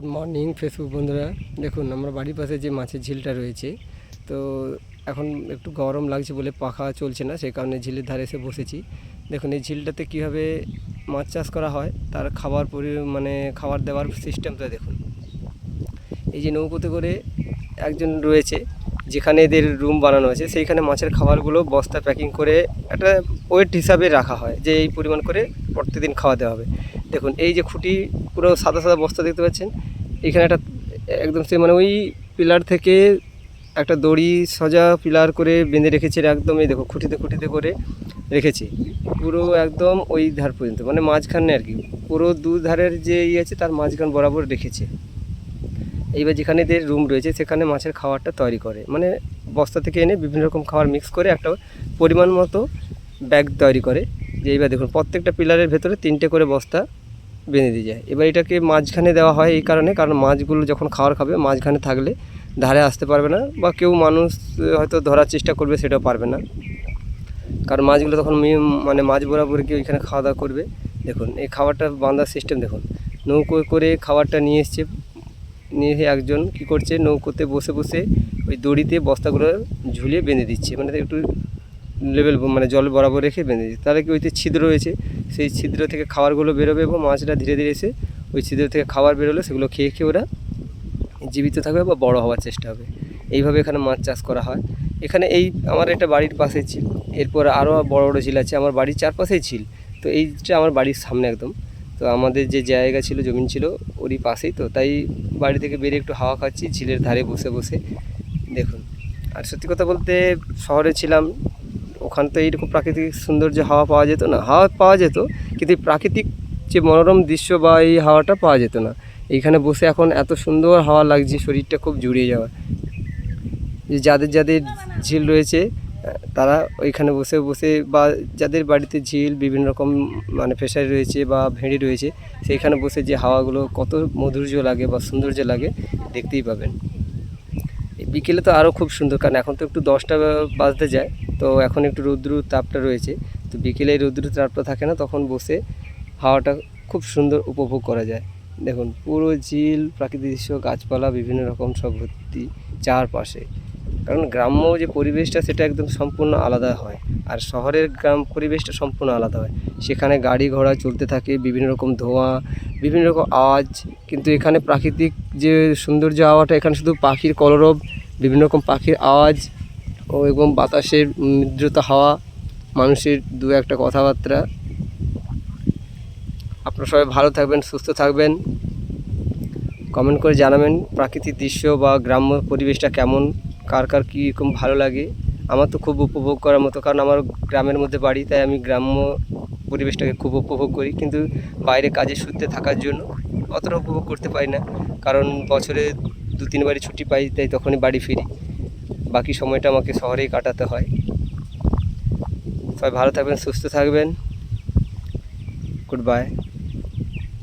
Good morning Facebook বন্ধুরা। দেখুন, আমার বাড়ির পাশে যে মাছের ঝিলটা রয়েছে, তো এখন একটু গরম লাগছে বলে পাখা চলছে না সেই কারণে ঝিলের ধারে এসে বসেছি। দেখুন, এই ঝিলটাতে কীভাবে মাছ চাষ করা হয়, তার খাবার পরি মানে খাবার দেওয়ার সিস্টেমটা দেখুন। এই যে নৌকোতে করে একজন রয়েছে, যেখানে এদের রুম বানানো আছে, সেইখানে মাছের খাবারগুলো বস্তা প্যাকিং করে একটা ওয়েট হিসাবে রাখা হয়, যে এই পরিমাণ করে প্রত্যেকদিন খাওয়া দেওয়া হবে। দেখুন, এই যে খুঁটি পুরো সাদা সাদা বস্তা দেখতে পাচ্ছেন এখানে একটা একদম সে মানে ওই পিলার থেকে একটা দড়ি সোজা পিলার করে বেঁধে রেখেছে একদম এই দেখো খুঁটিতে খুঁটিতে করে রেখেছে। পুরো একদম ওই ধার পর্যন্ত মানে মাঝখানে আর কি। পুরো দু ধারের যে ইয়ে আছে, তার মাঝখান বরাবর রেখেছে। এইবার যেখানে এদের রুম রয়েছে, সেখানে মাছের খাবারটা তৈরি করে। মানে বস্তা থেকে এনে বিভিন্ন রকম খাবার মিক্স করে একটা পরিমাণ মতো ব্যাগ তৈরি করে। যে এইবার দেখুন, প্রত্যেকটা পিলারের ভেতরে তিনটে করে বস্তা বেঁধে দিয়ে যায়। এবার এটাকে মাঝখানে দেওয়া হয় এই কারণে, কারণ মাছগুলো যখন খাবার খাবে, মাঝখানে থাকলে ধারে আসতে পারবে না বা কেউ মানুষ হয়তো ধরার চেষ্টা করবে, সেটাও পারবে না। কারণ মাছগুলো তখন মানে মাছ বরাবর গিয়ে ওইখানে খাওয়া দাওয়া করবে। দেখুন, এই খাবারটা বাঁধার সিস্টেম দেখুন। নৌকো করে খাবারটা নিয়ে এসছে, নিয়ে একজন কি করছে, নৌকোতে বসে বসে ওই দড়িতে বস্তাগুলো ঝুলিয়ে বেঁধে দিচ্ছে। মানে একটু লেভেল মানে জল বরাবর রেখে বেঁধে দিচ্ছে তাহলে কি ওইতে ছিদ্র রয়েছে, সেই ছিদ্র থেকে খাবারগুলো বেরোবে এবং মাছটা ধীরে ধীরে এসে ওই ছিদ্র থেকে খাবার বেরোলে সেগুলো খেয়ে খেয়ে ওরা জীবিত থাকবে বা বড় হওয়ার চেষ্টা হবে। এইভাবে এখানে মাছ চাষ করা হয়। এখানে এই আমার একটা বাড়ির পাশে ছিল। এরপর আরও বড় বড় ঝিল আছে। আমার বাড়ির চারপাশেই ছিল তো এইটা আমার বাড়ির সামনে একদম। তো আমাদের যে জায়গা ছিল জমিন ছিল, ওরই পাশেই। তো তাই বাড়ি থেকে বেরিয়ে একটু হাওয়া খাচ্ছি। ঝিলের ধারে বসে বসে দেখুন। আর সত্যি কথা বলতে শহরে ছিলাম ওখানে তো এইরকম প্রাকৃতিক সৌন্দর্য হাওয়া পাওয়া যেত না। হাওয়া পাওয়া যেত, কিন্তু প্রাকৃতিক যে মনোরম দৃশ্য বা এই হাওয়াটা পাওয়া যেত না। এইখানে বসে এখন এত সুন্দর হাওয়া লাগছে, শরীরটা খুব জুড়িয়ে যাওয়া। যে যাদের যাদের ঝিল রয়েছে, তারা ওইখানে বসে বসে বা যাদের বাড়িতে ঝিল, বিভিন্ন রকম মানে ফেসারি রয়েছে বা ভেড়ি রয়েছে, সেইখানে বসে যে হাওয়াগুলো কত মধুর্য লাগে বা সৌন্দর্য লাগে, দেখতেই পাবেন। বিকেলে তো আরও খুব সুন্দর, কারণ এখন তো একটু দশটা বাজতে যায়, তো এখন একটু রৌদ্র তাপটা রয়েছে, তো বিকেলে রৌদ্র তাপটা থাকে না, তখন বসে হাওয়াটা খুব সুন্দর উপভোগ করা যায়। দেখুন, পুরো ঝিল, প্রাকৃতিক দৃশ্য, গাছপালা, বিভিন্ন রকম সব ভর্তি চারপাশে। কারণ গ্রাম্য যে পরিবেশটা, সেটা একদম সম্পূর্ণ আলাদা হয়, আর শহরের গ্রাম পরিবেশটা সম্পূর্ণ আলাদা হয়। সেখানে গাড়ি ঘোড়া চলতে থাকে, বিভিন্ন রকম ধোঁয়া, বিভিন্ন রকম আওয়াজ, কিন্তু এখানে প্রাকৃতিক যে সৌন্দর্য হাওয়াটা এখানে শুধু পাখির কলরব বিভিন্ন রকম পাখির আওয়াজ ও এবং বাতাসের মিদ্রতা হাওয়া, মানুষের দু একটা কথাবার্তা। আপনারা সবাই ভালো থাকবেন, সুস্থ থাকবেন। কমেন্ট করে জানাবেন প্রাকৃতিক দৃশ্য বা গ্রাম্য পরিবেশটা কেমন, কার কার কীরকম ভালো লাগে। আমার তো খুব উপভোগ করার মতো, কারণ আমার গ্রামের মধ্যে বাড়ি, তাই আমি গ্রাম্য পরিবেশটাকে খুব উপভোগ করি। কিন্তু বাইরে কাজের সূত্রে থাকার জন্য অতটা উপভোগ করতে পারি না। কারণ বছরে দু তিনবারই ছুটি পাই, তাই তখনই বাড়ি ফিরি। বাকি সময়টা আমাকে শহরেই কাটাতে হয়। সবাই ভালো থাকবেন, সুস্থ থাকবেন। Good bye